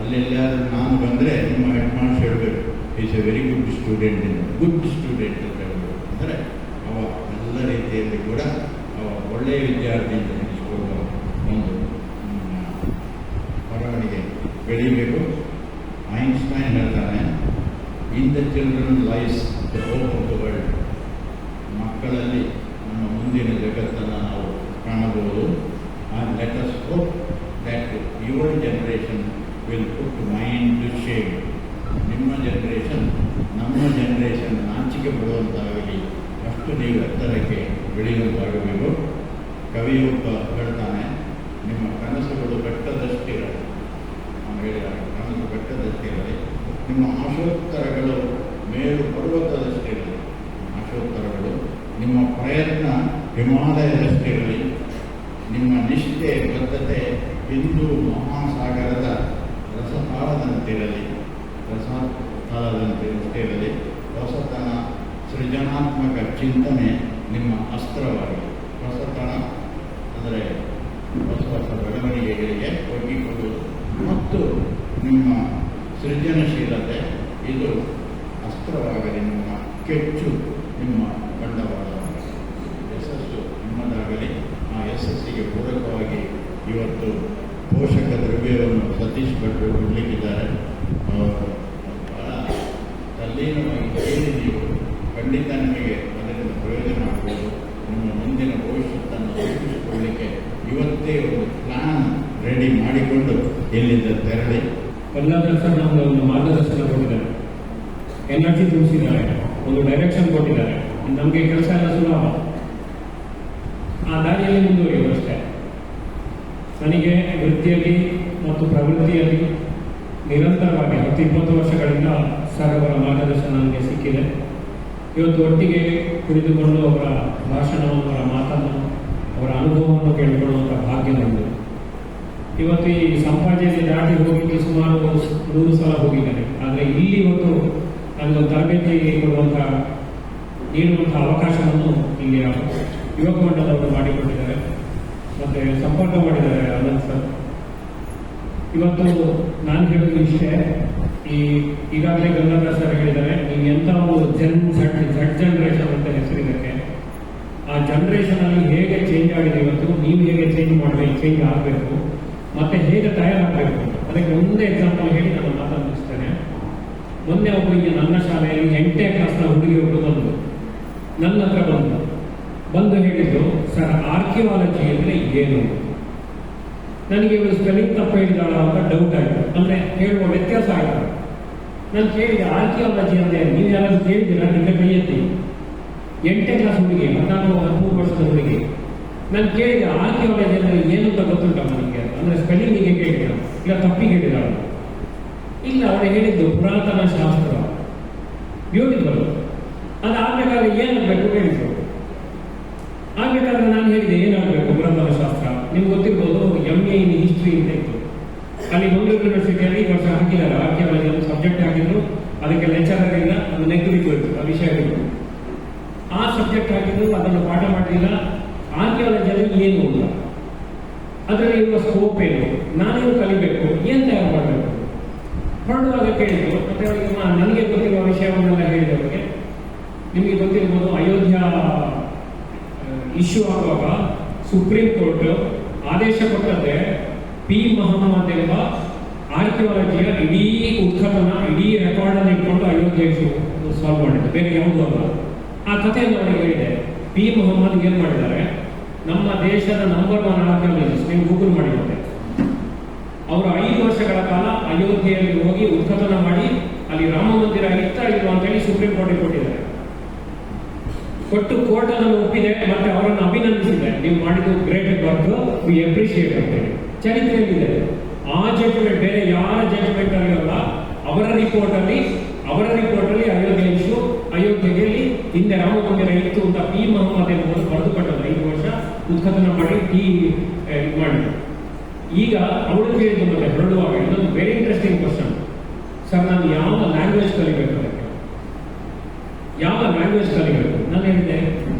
ಅಲ್ಲೆಲ್ಲಾದರೂ ನಾನು ಬಂದರೆ ನಿಮ್ಮ ಹೆಡ್ ಮಾಸ್ಟರ್ ಹೇಳಬೇಕು is a very good student good student ಅಂತ ಹೇಳಬೇಕು ಅಂದರೆ ಅವ ಎಲ್ಲ ರೀತಿಯಲ್ಲಿ ಕೂಡ ಅವ ಒಳ್ಳೆಯ ವಿದ್ಯಾರ್ಥಿ ಅಂತ ಎನಿಸಿಕೊಳ್ಳುವ ಒಂದು ಬರವಣಿಗೆ ಬೆಳೀಬೇಕು. ಐನ್ಸ್ಟೈನ್ ಹೇಳ್ತಾನೆ in the children lies the hope of the world ಮಕ್ಕಳಲ್ಲಿ ನಮ್ಮ ಮುಂದಿನ ಜಗತ್ತನ್ನು ನಾವು ಕಾಣಬಹುದು. And us hope that your generation generation will mind to shame ನಿಮ್ಮ ಜನರೇಷನ್ ನಮ್ಮ ಜನರೇಷನ್ ನಾಚಿಕೆ ಬರುವಂತಾಗಲಿ ಅಷ್ಟು ನೀವು ಎತ್ತರಕ್ಕೆ ಬೆಳೆಯುವಂತಾಗಬೇಕು. ಕವಿಯೊಬ್ಬ ಹೇಳ್ತಾನೆ, ನಿಮ್ಮ ಕನಸುಗಳು ಬೆಟ್ಟದಷ್ಟಿರಲಿ. ನಾನು ಹೇಳಿದ ಕನಸು ಬೆಟ್ಟದಷ್ಟಿರಲಿ. ನಿಮ್ಮ ಆಶೋತ್ತರಗಳು ಮೇಲು ಪರ್ವತದಷ್ಟಿರಲಿ. ಆಶೋತ್ತರಗಳು ನಿಮ್ಮ ಪ್ರಯತ್ನ ಹಿಮಾಲಯದಷ್ಟಿರಲಿ. ನಿಷ್ಠೆ ಬದ್ಧತೆ ಹಿಂದೂ ಮಹಾಸಾಗರದ ರಸಪಾಲದಂತಿರಲಿ. ರಸತಾಳದಂತೆ ಇರಲಿ ಹೊಸತನ ಸೃಜನಾತ್ಮಕ ಚಿಂತನೆ ನಿಮ್ಮ ಅಸ್ತ್ರವಾಗಲಿ ಹೊಸತನ ಅಂದರೆ ಹೊಸ ಹೊಸ ಬೆಳವಣಿಗೆಗಳಿಗೆ ಒಗ್ಗಿಕೊಳ್ಳುವುದು ಮತ್ತು ನಿಮ್ಮ ಸೃಜನಶೀಲತೆ ಇದು ಅಸ್ತ್ರವಾಗಲಿ ನಿಮ್ಮ ಕೆಚ್ಚು ನಿಮ್ಮ ಬಂಡವಾಳವಾಗಲಿ ಯಶಸ್ಸು ನಿಮ್ಮದಾಗಲಿ ಆ ಯಶಸ್ಸಿಗೆ ಪೂರಕವಾಗಿ ಇವತ್ತು ಪೋಷಕ ದ್ರವ್ಯವನ್ನು ಸತೀಶ್ ಭಟ್ರು ಕೊಡಲಿಕ್ಕಿದ್ದಾರೆ ಅವರು ಬಹಳ ತಲ್ಲೀನವಾಗಿ ಕೇಳಿ ನೀವು ಖಂಡಿತ ನಿಮಗೆ ಅದರಿಂದ ಪ್ರಯೋಜನ ಆಗ್ಬೋದು ನಿಮ್ಮ ಮುಂದಿನ ಭವಿಷ್ಯತ್ತನ್ನು ರೂಪಿಸಿಕೊಳ್ಳಲಿಕ್ಕೆ ಇವತ್ತೇ ಒಂದು ಪ್ಲಾನ್ ರೆಡಿ ಮಾಡಿಕೊಂಡು ಎಲ್ಲಿಂದ ತೆರಳಿ ಎಲ್ಲದರ ಸಹ ನಮ್ಗೆ ಒಂದು ಮಾರ್ಗದರ್ಶನ ಕೊಟ್ಟಿದ್ದಾರೆ ಎನರ್ಜಿ ತುಂಬಿಸಿದ್ದಾರೆ ಒಂದು ಡೈರೆಕ್ಷನ್ ಕೊಟ್ಟಿದ್ದಾರೆ. ನಮಗೆ ಕೆಲಸ ಎಲ್ಲ ಸುಲಭ. ಆ ದಾರಿಯಲ್ಲಿ ಮುಂದುವರಿಯೋದು ಅಷ್ಟೇ. ನನಗೆ ವೃತ್ತಿಯಲ್ಲಿ ಮತ್ತು ಪ್ರವೃತ್ತಿಯಲ್ಲಿ ನಿರಂತರವಾಗಿ ಹತ್ತು ಇಪ್ಪತ್ತು ವರ್ಷಗಳಿಂದ ಸರ್ ಅವರ ಮಾರ್ಗದರ್ಶನ ನನಗೆ ಸಿಕ್ಕಿದೆ. ಇವತ್ತು ಒಟ್ಟಿಗೆ ಕುಳಿತುಕೊಂಡು ಅವರ ಭಾಷಣವನ್ನು, ಅವರ ಮಾತನ್ನು, ಅವರ ಅನುಭವವನ್ನು ಕೇಳಿಕೊಳ್ಳುವಂಥ ಭಾಗ್ಯ ನಮ್ಮದು ಇವತ್ತು ಈ ಸಂಪಾದನೆ ದಾಟಿ ಹೋಗಿದ್ದು ಸುಮಾರು ನೂರು ಸಲ ಹೋಗಿದ್ದಾರೆ. ಆದರೆ ಇಲ್ಲಿ ಇವತ್ತು ನನಗೊಂದು ತರಬೇತಿ ಕೊಡುವಂಥ ನೀಡುವಂಥ ಅವಕಾಶವನ್ನು ಇಲ್ಲಿ ಯುವಕ ಮಂಡಲವರು ಮಾಡಿಕೊಟ್ಟಿದ್ದಾರೆ. ಮತ್ತು ಸಂಪರ್ಕ ಮಾಡಿದ್ದಾರೆ ಅನಂತ್ ಸರ್. ಇವತ್ತು ನಾನು ಹೇಳಿದ ಇಷ್ಟೇ. ಈ ಈಗಾಗಲೇ ಗಂಗಾಧರ್ ಸರ್ ಹೇಳಿದ್ದಾರೆ ನೀವು ಎಂಥ ಒಂದು ಜನ್ ಝಡ್ ಝಡ್ ಜನರೇಷನ್ ಅಂತ ಹೆಸರಿದಕ್ಕೆ. ಆ ಜನರೇಷನ್ ಅಲ್ಲಿ ಹೇಗೆ ಚೇಂಜ್ ಆಗಿದೆ ಇವತ್ತು? ನೀವು ಹೇಗೆ ಚೇಂಜ್ ಮಾಡಬೇಕು ಚೇಂಜ್ ಆಗಬೇಕು? ಮತ್ತೆ ಹೇಗೆ ತಯಾರಾಗಬೇಕು? ಅದಕ್ಕೆ ಒಂದೇ ಎಕ್ಸಾಂಪಲ್ ಹೇಳಿ ನಾನು ಮೊನ್ನೆ ಒಬ್ಬರಿಗೆ ನನ್ನ ಶಾಲೆಯಲ್ಲಿ ಎಂಟನೇ ಕ್ಲಾಸ್ನ ಹುಡುಗಿ ಒಬ್ಬರು ಬಂದು, ನನ್ನ ಹತ್ರ ಬಂದು ಬಂದು ಹೇಳಿದ್ದು, ಸರ್ ಆರ್ಕಿಯಾಲಜಿ ಅಂದರೆ ಏನು? ನನಗೆ ಇವಳು ಸ್ಪೆಲ್ಲಿಂಗ್ ತಪ್ಪ ಹೇಳಿದಾಳ ಅಂತ ಡೌಟ್ ಆಯಿತು. ಅಂದರೆ ಹೇಳುವ ವ್ಯತ್ಯಾಸ ಆಯಿತು. ನಾನು ಕೇಳಿದೆ ಆರ್ಕಿಯಾಲಜಿ ಅಂದರೆ ನೀವು ಯಾರಾದರೂ ಕೇಳಿದ್ದೀರಾ? ನಿಮಗೆ ಕೈ ಎತ್ತಿ ಎಂಟನೇ ಕ್ಲಾಸ್ ಹುಡುಗಿ ಹದಿನಾಲ್ಕು ಹದಿಮೂರು ವರ್ಷದ ಹುಡುಗಿ, ನಾನು ಕೇಳಿದೆ ಆರ್ಕಿಯಾಲಜಿ ಅಂದರೆ ಏನು ಅಂತ ಗೊತ್ತುಂಟಮ್ಮ ನನಗೆ ಅಂದರೆ ಸ್ಪೆಲ್ಲಿಂಗಿಗೆ ಕೇಳಿದ. ಇಲ್ಲ, ತಪ್ಪಿಗೆ ಹೇಳಿದಾಳ. ಇಲ್ಲ ಅವಳು ಹೇಳಿದ್ದು ಪುರಾತನ ಶಾಸ್ತ್ರ. ಬ್ಯೂಟಿಫುಲ್ ಅದಾಗಬೇಕಾದ್ರೆ ಏನಾಗಬೇಕು ಹೇಳಿದ್ರು? ಆಗಬೇಕಾದ್ರೆ ನಾನು ಹೇಳಿದೆ ಏನಾಗಬೇಕು ಪುರಾತನ ಶಾಸ್ತ್ರ? ನಿಮ್ಗೆ ಗೊತ್ತಿರ್ಬೋದು ಎಂ ಎ ಇನ್ ಹಿಸ್ಟ್ರಿ ಅಂತ ಇತ್ತು ಅಲ್ಲಿ ಮಂಗಳೂರು ಯೂನಿವರ್ಸಿಟಿಯಲ್ಲಿ ಈ ವರ್ಷ ಹಾಕಿದ್ದಾರೆ. ಆರ್ಕಿಯಾಲಜಿ ಒಂದು ಸಬ್ಜೆಕ್ಟ್ ಹಾಕಿದ್ರು ಅದಕ್ಕೆ ಲೆಕ್ಚರರ್ ಇಲ್ಲ, ಅದು ನೆಗ್ಲಿಕ್ ಬಿಟ್ಟು ಆ ವಿಷಯ ಆಗಿತ್ತು ಆ ಸಬ್ಜೆಕ್ಟ್ ಹಾಕಿದ್ರು ಅದನ್ನು ಪಾಠ ಮಾಡಲಿಲ್ಲ ಆರ್ಕಿಯಾಲಜಿಯಲ್ಲಿ ಏನು ಇಲ್ಲ. ಅದರಲ್ಲಿ ಇರುವ ಸ್ಕೋಪ್ ಏನು? ನಾನೇನು ಕಲಿಬೇಕು? ಏನು ತಯಾರು ಮಾಡಬೇಕು? ಹೊರಡುವಾಗ ಕೇಳಿದ್ರು ಮತ್ತೆ ಅವರಿಗೆ ನನಗೆ ಗೊತ್ತಿರುವ ವಿಷಯವನ್ನೆಲ್ಲ ಹೇಳಿದವರಿಗೆ ನಿಮಗೆ ಗೊತ್ತಿರ್ಬೋದು ಅಯೋಧ್ಯ ಇಶ್ಯೂ ಆಗುವಾಗ ಸುಪ್ರೀಂ ಕೋರ್ಟ್ ಆದೇಶ ಕೊಟ್ಟಂತೆ ಪಿ ಮೊಹಮ್ಮದ್ ಎಂಬ ಆರ್ಕಿಯಾಲಜಿಯ ಇಡೀ ಉತ್ಖನನ ಇಡೀ ರೆಕಾರ್ಡ್ ಅನ್ನು ಇಟ್ಕೊಂಡು ಅಯೋಧ್ಯೆ ಇಶ್ಯೂ ಸಾಲ್ವ್ ಮಾಡಿದ್ದು. ಬೇರೆ ಯಾವುದೂ ಅಲ್ಲ. ಆ ಕಥೆಯನ್ನು ಅವರಿಗೆ ಹೇಳಿದೆ. ಪಿ ಮೊಹಮ್ಮದ್ ಏನ್ ಮಾಡಿದ್ದಾರೆ? ನಮ್ಮ ದೇಶದ ನಂಬರ್ ಒನ್ ಆರ್ಕಿಯಾಲಜಿಸ್ಟ್ ನೀವು ಗೂಗಲ್ ಮಾಡಿ ಮತ್ತೆ ಅವರು ಐದು ವರ್ಷಗಳ ಕಾಲ ಅಯೋಧ್ಯೆಯಲ್ಲಿ ಹೋಗಿ ಉದ್ಘಾಟನ ಮಾಡಿ ಅಲ್ಲಿ ರಾಮ ಮಂದಿರ ಇತ್ತ ಇಲ್ವಾ ಅಂತೇಳಿ ಸುಪ್ರೀಂ ಕೋರ್ಟ್ ಕೊಟ್ಟಿದ್ದಾರೆ. ಕೊಟ್ಟು ಕೋರ್ಟ್ ಅನ್ನು ಒಪ್ಪಿದೆ, ಮತ್ತೆ ಅವರನ್ನು ಅಭಿನಂದಿಸಿದೆ ನೀವು ಮಾಡಿದ್ದು ಗ್ರೇಟ್ ವರ್ಕ್ ವಿ ಅಪ್ರಿಷಿಯೇಟ್ ಅಂತೇಳಿ ಚರಿತ್ರೆಯಲ್ಲಿದೆ. ಆ ಜಡ್ಜ್ಮೆಂಟ್ ಬೇರೆ, ಯಾರ ಜಡ್ಜ್ಮೆಂಟ್ ಅಲ್ಲ ಅವರ ರಿಪೋರ್ಟ್ ಅಲ್ಲಿ, ಅವರ ರಿಪೋರ್ಟ್ ಅಲ್ಲಿ ಅಯೋಧ್ಯೆ ಇಶ್ಯೂ ಅಯೋಧ್ಯೆಯಲ್ಲಿ ಹಿಂದೆ ರಾಮ ಮಂದಿರ ಇತ್ತು ಅಂತ ಪಿ. ಮೊಹಮ್ಮದ್ ಎಂಬುದು ಬರೆದುಕೊಟ್ಟದ್ದು ಐದು ವರ್ಷ ಉದ್ಘಾಟನೆ ಮಾಡಿ ಇದು ಮಾಡಿದ್ರು. ಈಗ ಅವಳು ಕೇಳಿದ ಮತ್ತೆ ಹೊರಡುವಾಗ ಇನ್ನೊಂದು ವೆರಿ ಇಂಟ್ರೆಸ್ಟಿಂಗ್ ಕ್ವಶನ್ ಸರ್ ನಾನು ಯಾವ ಲ್ಯಾಂಗ್ವೇಜ್ ಕಲಿಬೇಕು ಅದಕ್ಕೆ? ಯಾವ ಲ್ಯಾಂಗ್ವೇಜ್ ಕಲಿಬೇಕು? ನಾನು ಹೇಳಿದೆ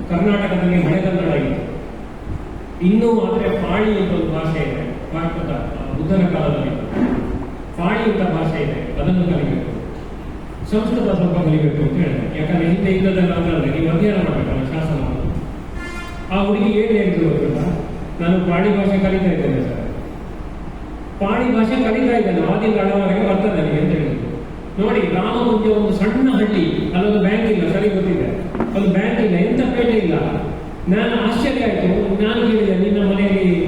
ಕರ್ನಾಟಕದಲ್ಲಿ ಹಳೆಗನ್ನಡ ಇತ್ತು ಇನ್ನೂ ಆದರೆ ಪಾಳಿ ಅಂತ ಒಂದು ಭಾಷೆ ಇದೆ. ಭಾರತದ ಬುದ್ಧನ ಕಾಲದಲ್ಲಿ. ಪಾಳಿ ಅಂತ ಭಾಷೆ ಇದೆ. ಅದನ್ನು ಕಲಿಬೇಕು. ಸಂಸ್ಕೃತ ಸ್ವಲ್ಪ ಕಲಿಬೇಕು ಅಂತ ಹೇಳಿದೆ. ಯಾಕಂದ್ರೆ ಹಿಂದೆ ಇಲ್ಲದೆಲ್ಲ ಅಂದ್ರೆ ನೀವು ಅಧ್ಯಯನ ಮಾಡಬೇಕಲ್ಲ, ಶಾಸನ ಆ ಹುಡುಗಿ ಏನು ಹೇಳಿದ್ರು ಗೊತ್ತಿಲ್ಲ ನಾನು ಪಾಳಿ ಭಾಷೆ ಕಲಿತಾ ಇದ್ದೇನೆ ಸರ್ ಪಾಳಿ ಭಾಷೆ ಕಲಿತಾ ಇದ್ದಾನೆ ಆದಿ ಕಾಲವರೆಗೆ ಬರ್ತದೆ ನನಗೆ ಅಂತ ಹೇಳಿದ್ರು. ನೋಡಿ ರಾಮ ಮುಂದೆ ಒಂದು ಸಣ್ಣ ಹಳ್ಳಿ, ಅಲ್ಲೊಂದು ಬ್ಯಾಂಕ್ ಇಲ್ಲ, ಸರಿ ಗೊತ್ತಿದೆ. ಒಂದು ಬ್ಯಾಂಕ್ ಇಲ್ಲ, ಎಂತ ಪೇಟೆ ಇಲ್ಲ. ನಾನು ಆಶ್ಚರ್ಯ ಆಯಿತು, ನಾನು ಕೇಳಿದೆ, ನಿನ್ನ ಮನೆಯಲ್ಲಿ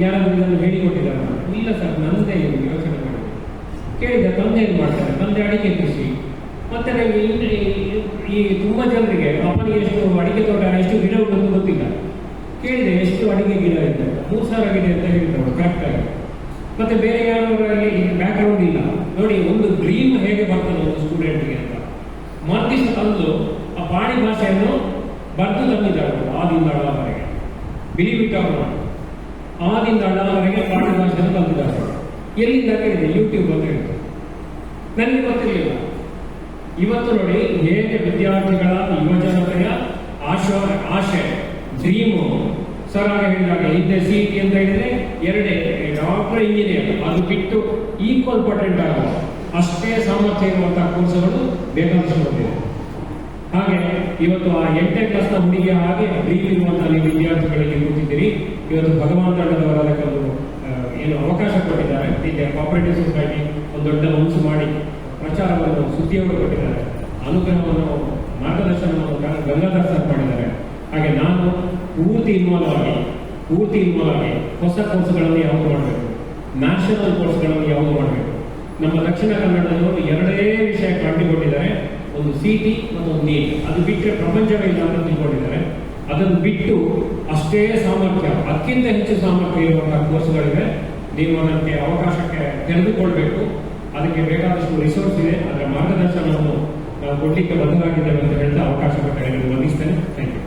ಯಾರಾದರೂ ಇದನ್ನು ಹೇಳಿಕೊಟ್ಟಿದ್ದಾರೆ ಇಲ್ಲ ಸರ್ ನನ್ನದೇ ಇಲ್ಲಿ ಯೋಚನೆ ಮಾಡಿ ಕೇಳಿದೆ, ತಂದೆ ಏನು ಮಾಡ್ತಾರೆ? ತಂದೆ ಅಡಿಕೆ ಕೃಷಿ. ಮತ್ತೆ ನಾವು ಇಲ್ಲಿ, ಈ- ತುಂಬ ಜನರಿಗೆ ಅಪ್ಪನಿಗೆ ಎಷ್ಟು, ಅಡಿಕೆ ತೋಟ ಎಷ್ಟು ಗಿಡ ಉಂಟು ಗೊತ್ತಿಲ್ಲ. ಕೇಳಿದೆ, ಎಷ್ಟು ಅಡಿಕೆ ಗಿಡ ಇದೆ? ಮೂರು ಸಾವಿರ ಗಿಡ ಅಂತ ಹೇಳಿದ್ರು ಕರೆಕ್ಟ್ ಆಗಿ. ಮತ್ತೆ ಬೇರೆ ಯಾರಲ್ಲಿ ಬ್ಯಾಕ್ ಗ್ರೌಂಡ್ ಇಲ್ಲ. ನೋಡಿ, ಒಂದು ಡ್ರೀಮ್ ಹೇಗೆ ಬರ್ತದೆ ಒಂದು ಸ್ಟೂಡೆಂಟ್ಗೆ ಅಂತ. ಮರ್ದಿಸ ತಂದು ಆ ಪಾಣಿ ಭಾಷೆಯನ್ನು ಬರೆದು ತಂದಿದ್ದಾರೆ ಆದಿಂದ ಅಳವರೆಗೆ. ಬಿಲಿ ಆ ಆದಿಂದ ಅಳವರೆಗೆ ಪಾಣಿ ಭಾಷೆಯನ್ನು ತಂದಿದ್ದಾರೆ ಎಲ್ಲಿಂದ ಕೇಳಿದೆ? ಯೂಟ್ಯೂಬ್ ಅಂತ ಹೇಳಿದ್ರು ನನಗೆ ಗೊತ್ತಿರಲಿಲ್ಲ. ಇವತ್ತು ನೋಡಿ, ಹೇಗೆ ವಿದ್ಯಾರ್ಥಿಗಳ ಯುವಜನತೆಯ ಆಶಾ, ಆಶೆ ಡ್ರೀಮು ಸರ್ ಆಗ ಹೇಳಿದಾಗ ಹಿಂದೆ ಸಿ ಟಿ ಅಂತ ಹೇಳಿದ್ರೆ ಎರಡೇ. ಡಾಕ್ಟರ್ ಇಂಜಿನಿಯರ್ ಅದು. ಬಿಟ್ಟು ಈಕ್ವಲ್ ಪಟೆಂಟ್ ಆಗುವ ಅಷ್ಟೇ ಸಾಮರ್ಥ್ಯ ಇರುವಂತಹ ಕೋರ್ಸ್ಗಳು ಬೇಕಾದಷ್ಟು ಹಾಗೆ ಇವತ್ತು ಆ ಎಂಟನೇ ಕ್ಲಾಸ್ನ ಹುಡುಗಿಯ ಹಾಗೆ ಡ್ರೀಮ್ ನೀವು ವಿದ್ಯಾರ್ಥಿಗಳಿಗೆ ಕೂತಿದ್ದೀರಿ ಇವತ್ತು ಭಗವಾನ್ ತಂಡದವರ ಅದಕ್ಕೊಂದು ಏನು ಅವಕಾಶ ಕೊಟ್ಟಿದ್ದಾರೆ. ಹೀಗೆ ಕೋಆಪರೇಟಿವ್ ಸೊಸೈಟಿ ಒಂದು ದೊಡ್ಡ ಮನಸ್ಸು ಮಾಡಿ ಪ್ರಚಾರವನ್ನು ಸುದ್ದಿಯನ್ನು ಕೊಟ್ಟಿದ್ದಾರೆ. ಅನುಗ್ರಹವನ್ನು, ಮಾರ್ಗದರ್ಶನವನ್ನು ಗಂಗಾಧರ್ ಸರ್ ಮಾಡಿದ್ದಾರೆ. ಹಾಗೆ ನಾನು ಪೂರ್ತಿ ಇನ್ವಾಲ್ವ್ ಆಗಿ ಪೂರ್ತಿ ಇನ್ವಾಲ್ವ್ ಆಗಿ ಹೊಸ ಕೋರ್ಸ್ಗಳನ್ನು ಯಾವುದು ಮಾಡಬೇಕು? ನ್ಯಾಷನಲ್ ಕೋರ್ಸ್ಗಳನ್ನು ಯಾವುದು ಮಾಡಬೇಕು? ನಮ್ಮ ದಕ್ಷಿಣ ಕನ್ನಡದವರು ಎರಡೇ ವಿಷಯ ಕಂಡುಕೊಂಡಿದ್ದಾರೆ. ಒಂದು ಸಿ ಟಿ ಮತ್ತು ಒಂದು ನೀಟ್. ಅದು ಬಿಟ್ಟರೆ ಪ್ರಪಂಚವೇ ಇಲ್ಲ ಅಂತ ತಿಳ್ಕೊಂಡಿದ್ದಾರೆ. ಅದನ್ನು ಬಿಟ್ಟು ಅಷ್ಟೇ ಸಾಮರ್ಥ್ಯ, ಅದಕ್ಕಿಂತ ಹೆಚ್ಚು ಸಾಮರ್ಥ್ಯ ಇರುವಂತಹ ಕೋರ್ಸ್ಗಳಿವೆ. ನೀವು ಅದಕ್ಕೆ ಅವಕಾಶಕ್ಕೆ ತೆರೆದುಕೊಳ್ಬೇಕು. ಅದಕ್ಕೆ ಬೇಕಾದಷ್ಟು ರಿಸೋರ್ಸ್ ಇದೆ. ಅದರ ಮಾರ್ಗದರ್ಶನವನ್ನು ನಾವು ಕೊಡ್ಲಿಕ್ಕೆ ಬದ್ಧರಾಗಿದ್ದೇವೆ ಅಂತ ಹೇಳ್ತಾ ಅವಕಾಶ ವಂದಿಸ್ತೇನೆ. Thank you